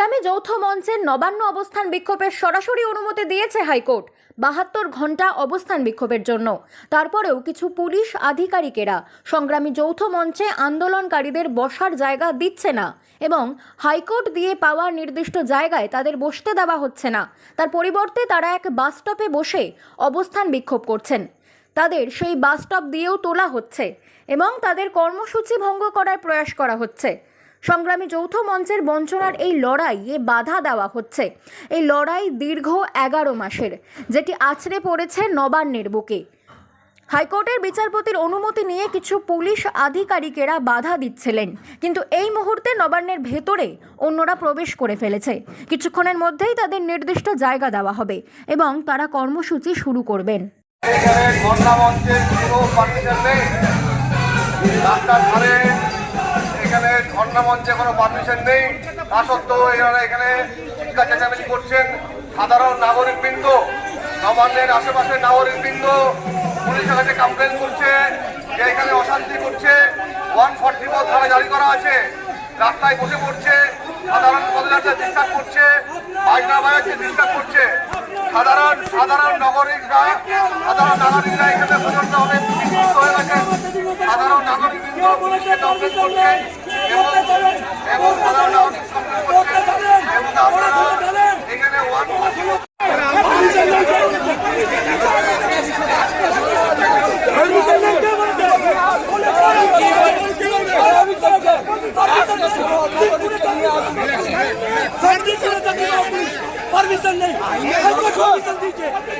সংগ্রামী যৌথ মঞ্চের নবান্ন অবস্থান বিক্ষোভের সরাসরি অনুমতি দিয়েছে হাইকোর্ট, বাহাত্তর ঘণ্টা অবস্থান বিক্ষোভের জন্য। তারপরেও কিছু পুলিশ আধিকারিকেরা সংগ্রামী যৌথ মঞ্চে আন্দোলনকারীদের বসার জায়গা দিচ্ছে না এবং হাইকোর্ট দিয়ে পাওয়া নির্দিষ্ট জায়গায় তাদের বসতে দেওয়া হচ্ছে না। তার পরিবর্তে তারা এক বাস স্টপে বসে অবস্থান বিক্ষোভ করছেন। তাদের সেই বাস স্টপ দিয়েও তোলা হচ্ছে এবং তাদের কর্মসূচি ভঙ্গ করার প্রয়াস করা হচ্ছে। সংগ্রামী যৌথ মঞ্চের বঞ্চনার এই লড়াইয়ে বাধা দেওয়া হচ্ছে। এই লড়াই দীর্ঘ এগারো মাসের, যেটি আছড়ে পড়েছে নবান্নের বুকে। হাইকোর্টের বিচারপতির অনুমতি নিয়ে কিছু পুলিশ আধিকারিকেরা বাধা দিচ্ছিলেন। কিন্তু এই মুহূর্তে নবান্নের ভেতরে অন্যরা প্রবেশ করে ফেলেছে। কিছুক্ষণের মধ্যেই তাদের নির্দিষ্ট জায়গা দেওয়া হবে এবং তারা কর্মসূচি শুরু করবেন। রাস্তার ধারে মঞ্চে কোনো পারমিশন নেই। তা সত্ত্বেও এনারা এখানে চিৎকার চেঁচামেচি করছেন। সাধারণ নাগরিকবৃন্দ, নবান্নের আশেপাশের নাগরিকবৃন্দ, পুলিশের কাছে কমপ্লেন করছে, যে এখানে অশান্তি করছে। ওয়ান ফর্টি ফোর ধারা জারি করা আছে। রাস্তায় বসে পড়ছে। সাধারণ পদযাত্রা ডিস্টার্ব করছে। বাজনা বাজাচ্ছে ডিস্টার্ব করছে। সাধারণ সাধারণ নাগরিকরা সাধারণ নাগরিকরা এখানে প্রচণ্ড অনেক হয়ে সাধারণ নাগরিকবৃন্দ পুলিশকে কমপ্লেন করছে এবং সাধারণ নাগরিক কমপ্লেন করছে এবং আপনারা এখানে ওয়ান পারমিশন নেই পারমিশন দিয়েছে হাইকোর্ট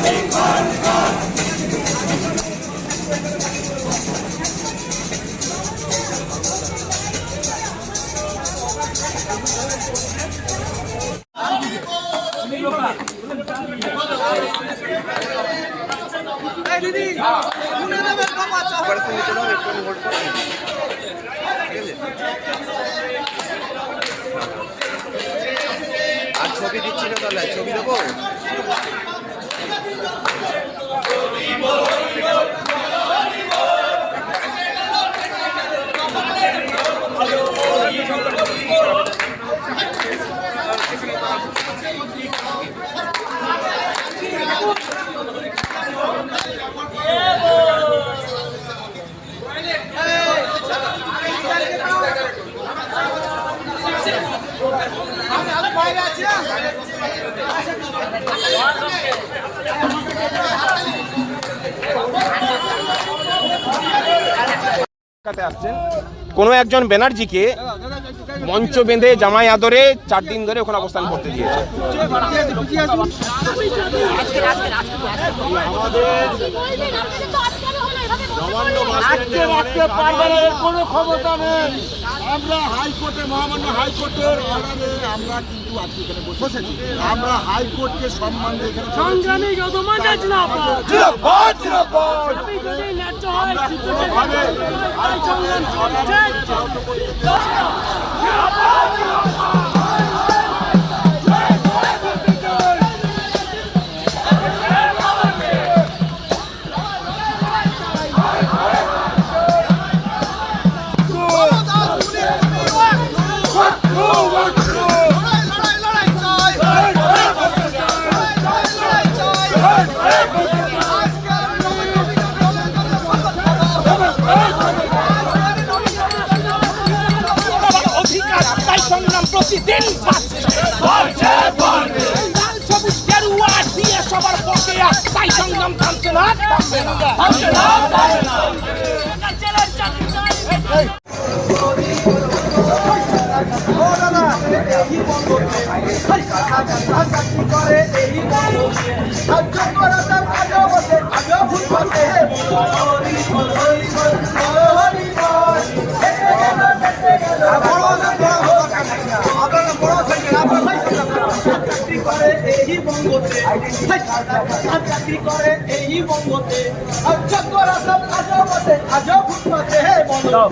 চুয়াল্লিশ রাস্তায় একশো চুয়াল্লিশ আর ছবি দিচ্ছি না তাহলে ছবি দেবো? আসছেন। কোনো একজন ব্যানার্জিকে মঞ্চ বেঁধে জামাই আদরে চার দিন ধরে ওখানে অবস্থান করতে দিয়েছে। আজকে আমরা হাইকোর্টে মহামান্য হাইকোর্টের অর্ডারে আমরা কিন্তু আজকে এখানে বসেছি। আমরা হাইকোর্টকে সম্মান দিয়ে এখানে সংগ্রামী প্রতিদিন বাড়ছে লাল সবুজ গেরুয়া দিয়ে সবার পক্ষে তাই সংগ্রাম থামছে না থামছে না। থামছে না থামছে না। বঙ্গতে আর চাকরি করে এই বঙ্গতে আর চক্কর সব আজও বসে আজও ফুটপাতে বলো